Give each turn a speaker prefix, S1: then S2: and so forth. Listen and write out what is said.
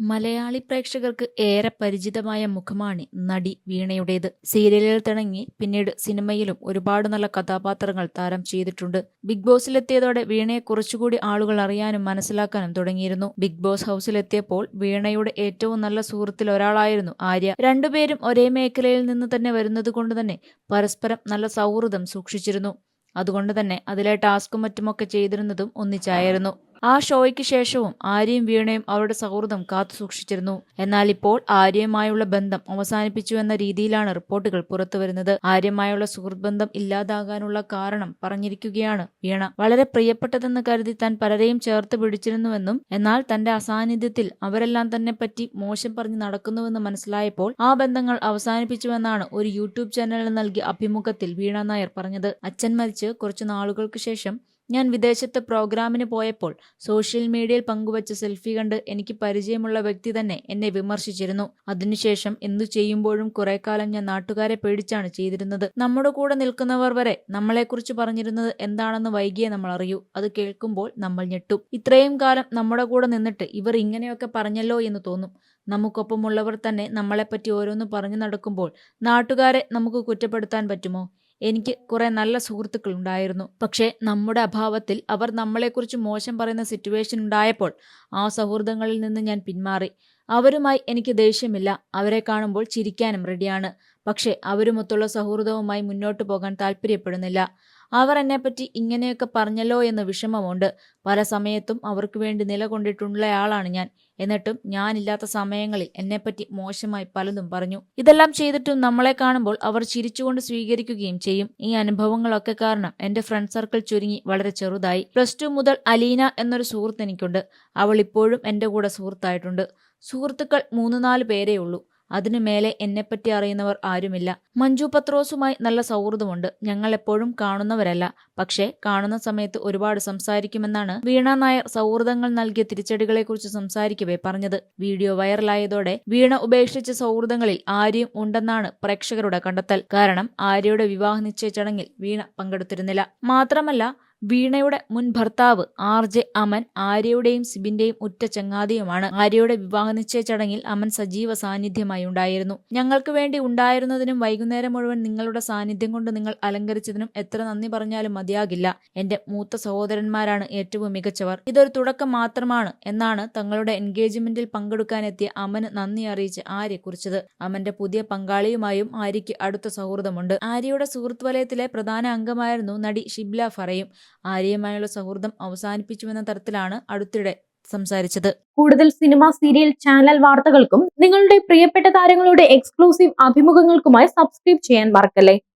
S1: മലയാളി പ്രേക്ഷകർക്ക് ഏറെ പരിചിതമായ മുഖമാണ് നടി വീണയുടേത്. സീരിയലിൽ തിണങ്ങി പിന്നീട് സിനിമയിലും ഒരുപാട് നല്ല കഥാപാത്രങ്ങൾ താരം ചെയ്തിട്ടുണ്ട്. ബിഗ് ബോസിലെത്തിയതോടെ വീണയെ കുറച്ചുകൂടി ആളുകൾ അറിയാനും മനസ്സിലാക്കാനും തുടങ്ങിയിരുന്നു. ബിഗ് ബോസ് ഹൗസിലെത്തിയപ്പോൾ വീണയുടെ ഏറ്റവും നല്ല സുഹൃത്തിൽ ഒരാളായിരുന്നു ആര്യ. രണ്ടുപേരും ഒരേ മേഖലയിൽ നിന്ന് തന്നെ വരുന്നത് കൊണ്ട് തന്നെ പരസ്പരം നല്ല സൗഹൃദം സൂക്ഷിച്ചിരുന്നു. അതുകൊണ്ട് തന്നെ അതിലെ ടാസ്കും മറ്റുമൊക്കെ ചെയ്തിരുന്നതും ഒന്നിച്ചായിരുന്നു. ആ ഷോയ്ക്ക് ശേഷവും ആര്യയും വീണയും അവരുടെ സൗഹൃദം കാത്തു സൂക്ഷിച്ചിരുന്നു. എന്നാൽ ഇപ്പോൾ ആര്യയുമായുള്ള ബന്ധം അവസാനിപ്പിച്ചു എന്ന രീതിയിലാണ് റിപ്പോർട്ടുകൾ പുറത്തുവരുന്നത്. ആര്യമായുള്ള സുഹൃത്ത് ബന്ധം ഇല്ലാതാകാനുള്ള കാരണം പറഞ്ഞിരിക്കുകയാണ് വീണ. വളരെ പ്രിയപ്പെട്ടതെന്ന് കരുതി താൻ പലരെയും ചേർത്ത് പിടിച്ചിരുന്നുവെന്നും എന്നാൽ തന്റെ അസാന്നിധ്യത്തിൽ അവരെല്ലാം തന്നെ പറ്റി മോശം പറഞ്ഞ് നടക്കുന്നുവെന്ന് മനസ്സിലായപ്പോൾ ആ ബന്ധങ്ങൾ അവസാനിപ്പിച്ചുവെന്നാണ് ഒരു യൂട്യൂബ് ചാനലിന് നൽകിയ അഭിമുഖത്തിൽ വീണ നായർ പറഞ്ഞത്. അച്ഛൻ മരിച്ച് കുറച്ചു നാളുകൾക്ക് ശേഷം ഞാൻ വിദേശത്ത് പ്രോഗ്രാമിന് പോയപ്പോൾ സോഷ്യൽ മീഡിയയിൽ പങ്കുവച്ച സെൽഫി കണ്ട് എനിക്ക് പരിചയമുള്ള വ്യക്തി തന്നെ എന്നെ വിമർശിച്ചിരുന്നു. അതിനുശേഷം എന്തു ചെയ്യുമ്പോഴും കുറെ കാലം ഞാൻ നാട്ടുകാരെ പേടിച്ചാണ് ചെയ്തിരുന്നത്. നമ്മുടെ കൂടെ നിൽക്കുന്നവർ വരെ നമ്മളെക്കുറിച്ച് പറഞ്ഞിരുന്നത് എന്താണെന്ന് വൈകിയേ നമ്മൾ അറിയൂ. അത് കേൾക്കുമ്പോൾ നമ്മൾ ഞെട്ടും. ഇത്രയും കാലം നമ്മുടെ കൂടെ നിന്നിട്ട് ഇവർ ഇങ്ങനെയൊക്കെ പറഞ്ഞല്ലോ എന്ന് തോന്നും. നമുക്കൊപ്പമുള്ളവർ തന്നെ നമ്മളെപ്പറ്റി ഓരോന്ന് പറഞ്ഞു നടക്കുമ്പോൾ നാട്ടുകാരെ നമുക്ക് കുറ്റപ്പെടുത്താൻ പറ്റുമോ? എനിക്ക് കുറെ നല്ല സുഹൃത്തുക്കൾ ഉണ്ടായിരുന്നു. പക്ഷേ നമ്മുടെ അഭാവത്തിൽ അവർ നമ്മളെക്കുറിച്ച് മോശം പറയുന്ന സിറ്റുവേഷൻ ഉണ്ടായപ്പോൾ ആ സൗഹൃദങ്ങളിൽ നിന്ന് ഞാൻ പിന്മാറി. അവരുമായി എനിക്ക് ദേഷ്യമില്ല. അവരെ കാണുമ്പോൾ ചിരിക്കാനും റെഡിയാണ് പക്ഷേ അവരുമൊത്തുള്ള സൗഹൃദവുമായി മുന്നോട്ട് പോകാൻ താല്പര്യപ്പെടുന്നില്ല. അവർ എന്നെപ്പറ്റി ഇങ്ങനെയൊക്കെ പറഞ്ഞല്ലോ എന്ന് വിഷമമുണ്ട്. പല സമയത്തും അവർക്ക് വേണ്ടി നിലകൊണ്ടിട്ടുള്ളയാളാണ് ഞാൻ. എന്നിട്ടും ഞാനില്ലാത്ത സമയങ്ങളിൽ എന്നെപ്പറ്റി മോശമായി പലതും പറഞ്ഞു. ഇതെല്ലാം ചെയ്തിട്ടും നമ്മളെ കാണുമ്പോൾ അവർ ചിരിച്ചുകൊണ്ട് സ്വീകരിക്കുകയും ചെയ്യും. ഈ അനുഭവങ്ങളൊക്കെ കാരണം എന്റെ ഫ്രണ്ട് സർക്കിൾ ചുരുങ്ങി വളരെ ചെറുതായി. പ്ലസ് ടു മുതൽ അലീന എന്നൊരു സുഹൃത്ത് എനിക്കുണ്ട്. അവൾ ഇപ്പോഴും എന്റെ കൂടെ സുഹൃത്തായിട്ടുണ്ട്. സുഹൃത്തുക്കൾ മൂന്ന് നാല് പേരേ ഉള്ളൂ. അതിനു മേലെ എന്നെപ്പറ്റി അറിയുന്നവർ ആരുമില്ല. മഞ്ജു പത്രോസുമായി നല്ല സൗഹൃദമുണ്ട്. ഞങ്ങൾ എപ്പോഴും കാണുന്നവരല്ല. പക്ഷേ കാണുന്ന സമയത്ത് ഒരുപാട് സംസാരിക്കുമെന്നാണ് വീണ നായർ സൗഹൃദങ്ങൾ നൽകിയ തിരിച്ചടികളെക്കുറിച്ച് സംസാരിക്കവേ പറഞ്ഞത്. വീഡിയോ വൈറലായതോടെ വീണ ഉപേക്ഷിച്ച സൗഹൃദങ്ങളിൽ ആര്യയും ഉണ്ടെന്നാണ് പ്രേക്ഷകരുടെ കണ്ടെത്തൽ. കാരണം ആര്യയുടെ വിവാഹ നിശ്ചയ ചടങ്ങിൽ വീണ പങ്കെടുത്തിരുന്നില്ല. മാത്രമല്ല വീണയുടെ മുൻ ഭർത്താവ് ആർ ജെ അമൻ ആര്യയുടെയും സിബിന്റെയും ഉറ്റ ചങ്ങാതിയുമാണ്. ആര്യയുടെ വിവാഹ നിശ്ചയ ചടങ്ങിൽ അമൻ സജീവ സാന്നിധ്യമായി ഉണ്ടായിരുന്നു. ഞങ്ങൾക്ക് വേണ്ടി ഉണ്ടായിരുന്നതിനും വൈകുന്നേരം മുഴുവൻ നിങ്ങളുടെ സാന്നിധ്യം കൊണ്ട് നിങ്ങൾ അലങ്കരിച്ചതിനും എത്ര നന്ദി പറഞ്ഞാലും മതിയാകില്ല. എന്റെ മൂത്ത സഹോദരന്മാരാണ് ഏറ്റവും മികച്ചവർ. ഇതൊരു തുടക്കം മാത്രമാണ് എന്നാണ് തങ്ങളുടെ എൻഗേജ്മെന്റിൽ പങ്കെടുക്കാനെത്തിയ അമന് നന്ദി അറിയിച്ച് ആര്യ കുറിച്ചത്. അമന്റെ പുതിയ പങ്കാളിയുമായും ആര്യയ്ക്ക് അടുത്ത സൗഹൃദമുണ്ട്. ആര്യയുടെ സുഹൃത്ത് വലയത്തിലെ പ്രധാന അംഗമായിരുന്നു നടി ഷിബ്ല ഫറയും. ആര്യയുമായുള്ള സൗഹൃദം അവസാനിപ്പിച്ചുവെന്ന തരത്തിലാണ് അടുത്തിടെ സംസാരിച്ചത്.
S2: കൂടുതൽ സിനിമ സീരിയൽ ചാനൽ വാർത്തകൾക്കും നിങ്ങളുടെ പ്രിയപ്പെട്ട താരങ്ങളുടെ എക്സ്ക്ലൂസീവ് അഭിമുഖങ്ങൾക്കുമായി സബ്സ്ക്രൈബ് ചെയ്യാൻ മറക്കല്ലേ?